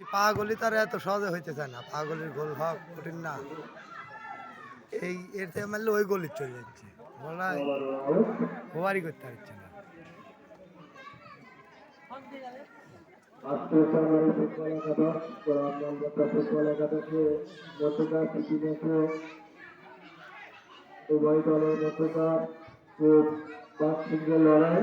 পাগলি তার এত সহজে হইতে চায় না। পাগলির গোল হওয়া কঠিন না। এই এর থেকে মারলে ওই গলির চলে যাচ্ছে। ওভারই করতে পারছে না। লড়াই।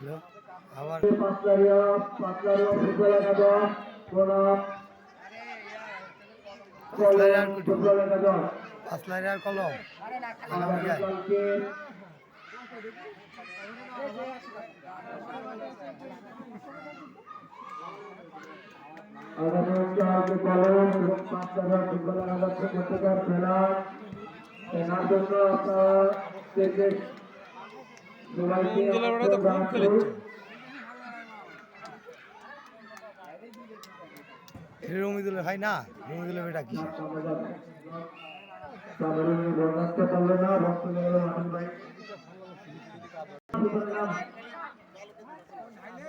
এবং পাঁচলারিয়া ফুটবল একাদশের মধ্যকার খেলা খেলার জন্য আপনারা থেকে সবাইকে আমন্ত্রণ জানাচ্ছি। রমিদুলের ভাই না? রমিদুলের বেটা কি? সামরিক বর্ণাঢ্য করল না রক্ত গেল মাসুম ভাই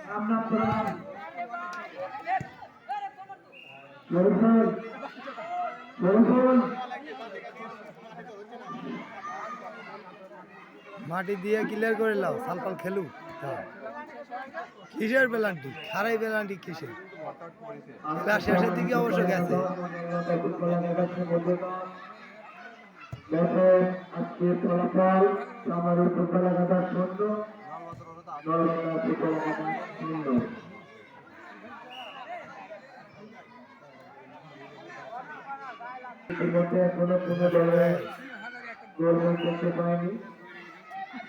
রামনাথ প্রধান মরুফুল মরুফুল মাটি দিয়ে ক্লিয়ার করে লাও সালপাল খেলু কিসের পেলান্টি খারাই পেলান্টি কিসের? শেষের দিকে অবশ্য গেছে। এখনও কোনো দলে গোল করতে পারেনি।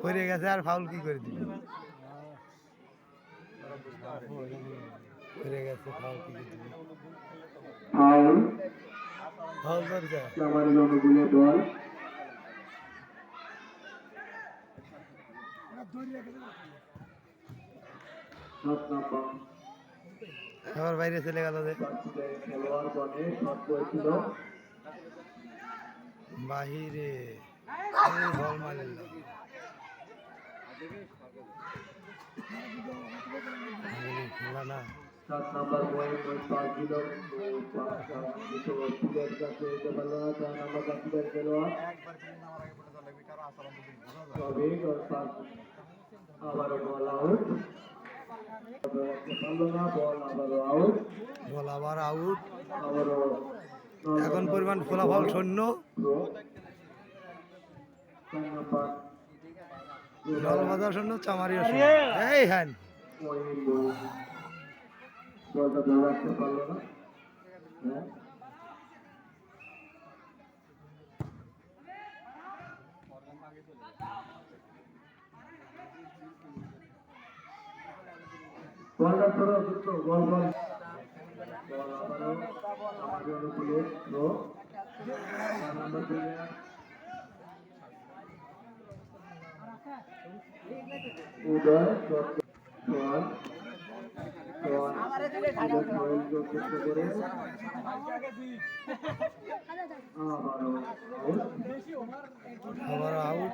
পড়ে গেছে আর ফাউল কি করে দিবি? পড়ে গেছে ফাউল কি করে দিবি? ফাউল ফাউল করছে? সামরিক অনুকূলে বল সাত নাম্বার আবার বাইরে চলে গেল যে। বাহিরে। বল মারল খেলা না। সাত নাম্বার পয়েন্ট ওই পাঁচ দিল প্লেয়ার কাছে যেতে পারল না চার নাম্বার বাচ্চাদের খেলোয়াড় তবে আবারও বল আউট বল আবার আউট এখন পরিমাণ ফলাফল শূন্য। জলবাজার শূন্য শূন্য। এই হ্যান না হ্যাঁ বলটা ধরো দুটো বল বল বল আবারও আমাদের অনুকূলে থ্রো চার নম্বর প্লেয়ার উদয় করে আবারও আউট আবার আউট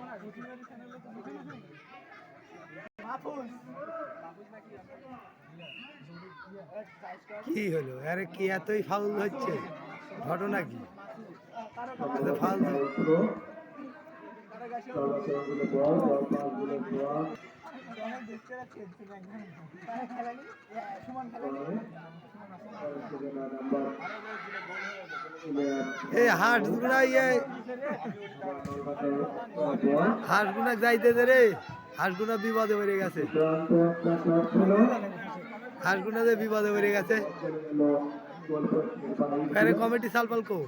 কি হলো? আরে কি এতই ফাউল হচ্ছে ঘটনা কি? ফাউল এই হাট গুনা ইয়ে বল হাঁস গুনা যাইতেছে রে। হাঁস গুনা বিপদে পড়ে গেছে। চূড়ান্ত একটা শট ছিল হাঁস গুনা যে বিপদে পড়ে গেছে। এখানে কমিটি সালপাল কো।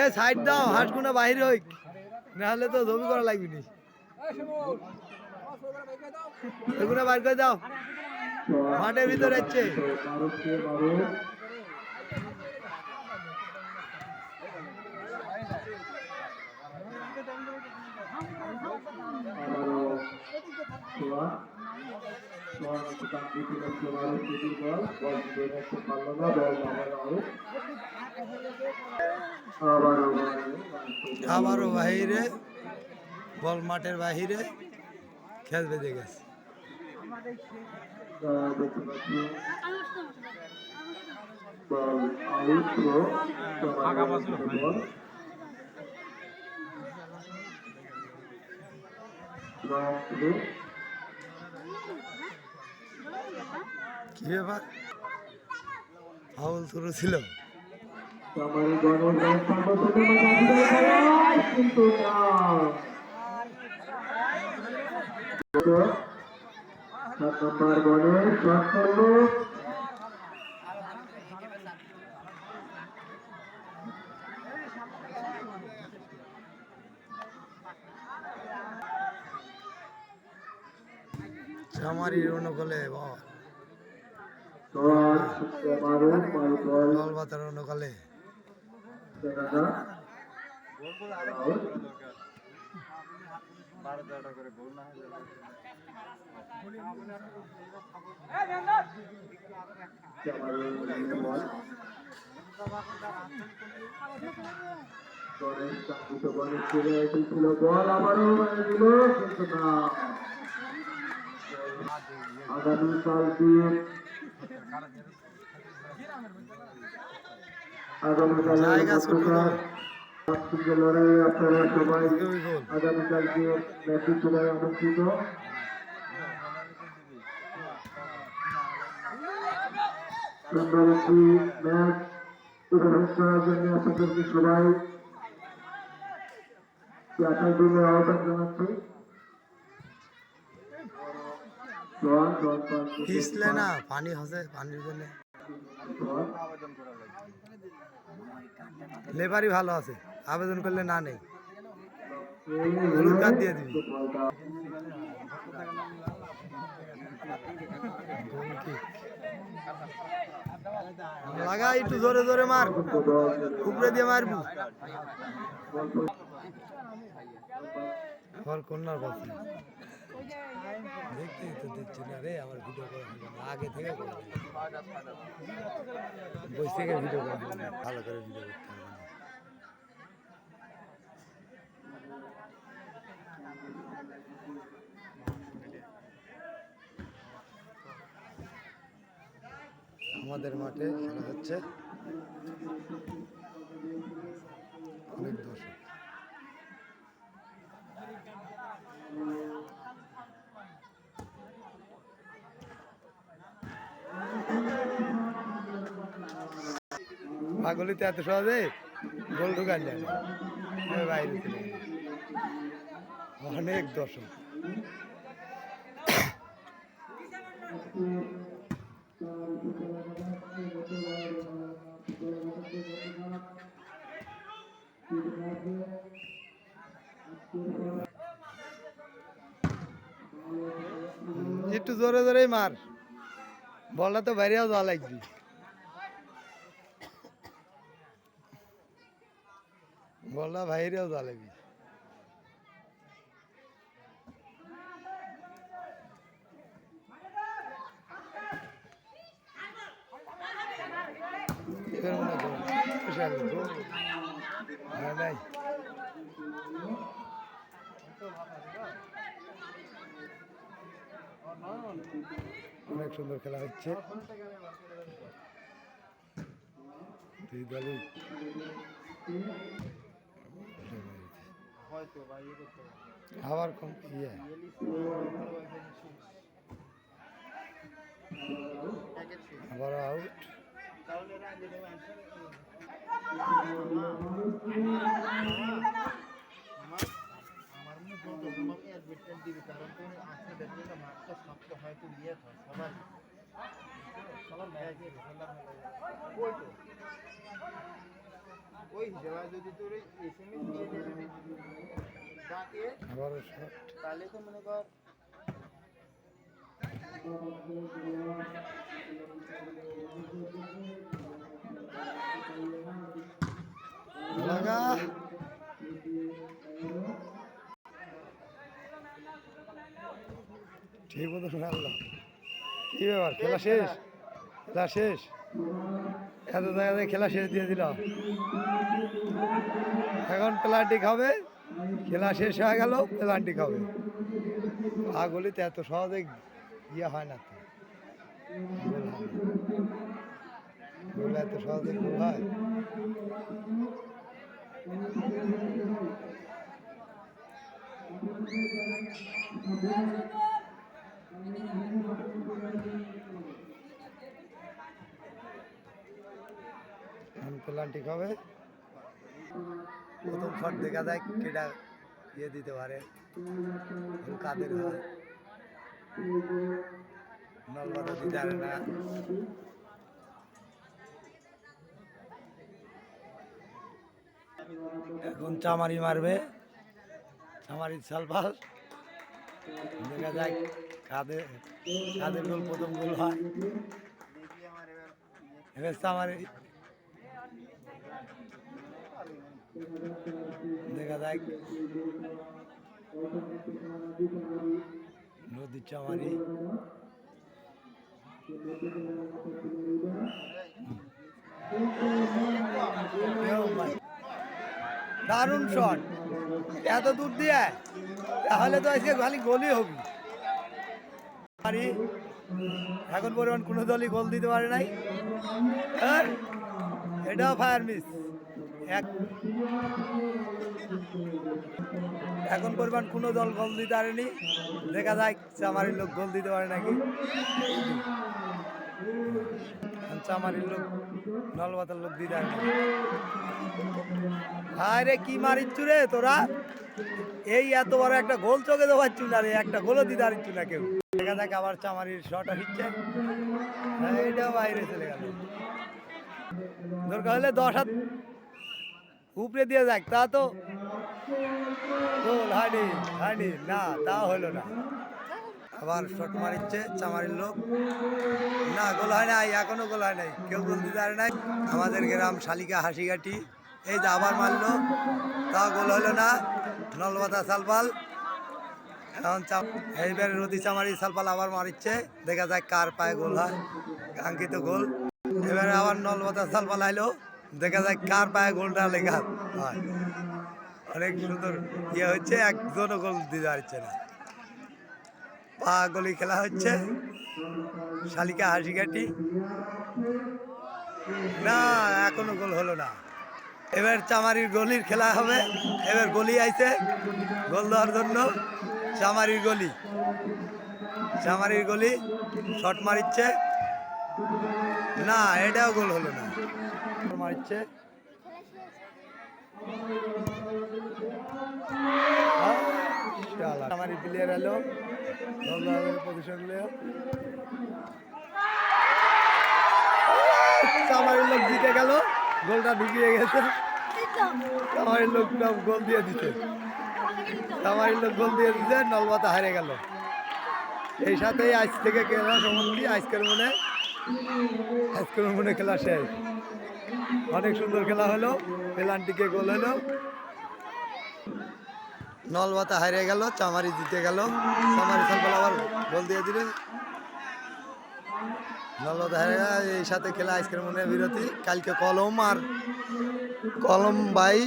এ সাইড দাও হাঁসগুনা বাহির হইক। নাহলে তো জমি করা লাগবে নি। এগুলো করে দাও। মাঠের ভিতরে যাচ্ছে। ছোঁয়া বল বল রাখতে পারল না বল আবারও আবারও বাহিরে বল মাঠের বাহিরে খেল বেঁধে গেছে। পাচ্ছি। Ball out throw ball long throw কি ব্যাপার ফাউল শুরু ছিল। আমার গণের রাস্তা পর্যন্ত মাঝামাঝি খেলা, কিন্তু না। সাত নম্বর গণের শট করল চামারির অনুকলে বল শট মারুফ মারুফ বল জল বাতার অনুকলে জানাজা আউট জামারুল বল দিল কালকে আগামী জায়গা ছোট কাল লড়াই আপনারা সবাই আগামীকালকে ম্যাচে চলে আমন্ত্রিত সুন্দর একটি ম্যাচ উপভোগ করার জন্য আপনাদেরকে সবাই পিছলে না পানি হসে পানির জন্য সোহান লেবারই ভালো আছে। আবেদন করলে না নেই। হলুদ কার্ড দিয়ে দিবি। লাগা একটু জোরে জোরে মার। উপরে দিয়ে মারবু। আমার কন্যার বলছে দেখতেই তো না রে আমার ভিডিও করা আগে থেকে বসে থেকে ভিডিও করা। ভালো করে ভিডিও করতে। আমাদের মাঠে খেলা হচ্ছে অনেক দর্শক পাগলিতে এত সহজে গোল যায় বাইরে অনেক দর্শক। একটু জোরে জোরেই মার। বলটা তো বাইরেও যাওয়া লাগবে। বাইরেও যাওয়া লাগবে এবার মনে গোল। নাই। অনেক সুন্দর খেলা হচ্ছে। দুই দলই হয়তো বা ইয়ে করতে হবে আবার কম ইয়ে? আবার আউট আমার মনে বলতো তোমাকে অ্যাডমিটমেন্ট দিবি কারণ তুমি আসলে দেখবে না মাঠটা শক্ত হয়তো ইয়ে হয় সবার সবার ম্যাচ সবার তো। ওই হিসেবে যদি তোর এস এম এস দিয়ে যদি ডাকে তাহলে তো মনে কর লাগা। ঠিক মতো মারলাম কি ব্যাপার? খেলা শেষ? খেলা শেষ? এত জায়গাতে খেলা শেষ দিয়ে দিল। এখন প্লান্টিক হবে। খেলা শেষ হয়ে গেল প্লান্টিক হবে। আগলিতে এত সহজে ইয়ে হয় না তো। এত সহজে গোল হয়। এখন প্লান্টিক হবে। প্রথম শট দেখা যায় কেটা ইয়ে দিতে পারে। কাদের নলবাদা দিতে পারে না। এখন চামারি মারবে। চামারি সালপাল। দেখা যায় কাদের কাদের গোল, প্রথম গোল হয়। এবার চামারি দেখা যায় নদীর চামারি। দারুণ শট। এত দূর দিয়ে, তাহলে তো আজকে খালি গোলই হবে। এখন পরিমাণ কোনো দলই গোল দিতে পারে নাই। এটাও ফায়ার মিস এখন পরিমাণ কোনো দল গোল দিতে পারেনি। দেখা যায় চামারির লোক গোল দিতে পারে নাকি। চামারির লোক নলবাতার লোক দিতে পারে হায় রে, কি মারিচ্ছু রে তোরা? এই এত বড় একটা গোল চোখে পাচ্ছু না রে, একটা গোলও দিতে পারছু না কেউ। দেখা যাক আবার চামারির শট হিচ্ছে। হ্যাঁ এটাও বাইরে চলে গেল। দরকার হলে দশ হাত উপরে দিয়ে যাক, তা তো। গোল হানি হানি, না, তা হলো না। আবার শট মারিচ্ছে চামারির লোক। না, গোল হয় নাই, এখনও গোল হয় নাই। কেউ গোল দিতে পারে নাই। আমাদের গ্রাম শালিকা হাসিঘাটি। এই যে আবার মারলো তা গোল হলো না। নলবাতা সালপাল। এখন এইবার রদি চামারি, সালপাল আবার মারিচ্ছে। দেখা যায় কার পায়ে গোল হয়। কাঙ্ক্ষিত গোল। এবারে আবার নলবাতা সালপাল আইলো। দেখা যায় কার পায়ে গোলটা লেখা হয়। অনেক সুন্দর ইয়ে হচ্ছে একজনও গোল দিতে পারছে না। পা গলি খেলা হচ্ছে। শালিকা হাসিঘাটি না, এখনও গোল হলো না। এবার চামারির গলির খেলা হবে। এবার গলি আইছে গোল দেওয়ার জন্য। চামারির গলি। চামারির গলি, শট মারিচ্ছে। না, এটাও গোল হলো না। মারিচ্ছে চামারি প্লেয়ার এলো। গোল দেওয়ার পজিশন নিয়ে। চামারির লোক জিতে গেল। গোলটা ঢুকিয়ে গেছে। চামারির লোকটা গোল দিয়ে দিতে চামারির লোক গোল দিয়ে দিতে নলবাতা হারে গেল। এই সাথেই আজ থেকে খেলা সমাপ্তি। আজকের মনে আজকের মনে খেলা শেষ। অনেক সুন্দর খেলা হলো। পেলান্টিকে গোল হলো। নলবাতা হারিয়ে গেল, চামারি জিতে গেল। চামারি সকাল আবার গোল দিয়ে দিলে। নলবাতা হারিয়ে গেল, এই সাথে খেলা আজকের মনে বিরতি। কালকে কলম আর কলম বাই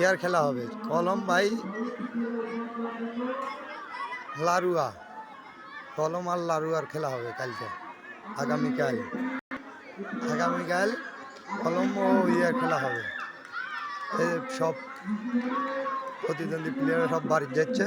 ইয়ার খেলা হবে। কলম বাই লারুয়া। কলম আর লারুয়ার খেলা হবে কালকে, আগামীকাল। আগামীকাল কলম ও ইয়ে খেলা হবে। সব প্রতিদ্বন্দ্বী প্লেয়ার সব বাড়ি যাচ্ছে।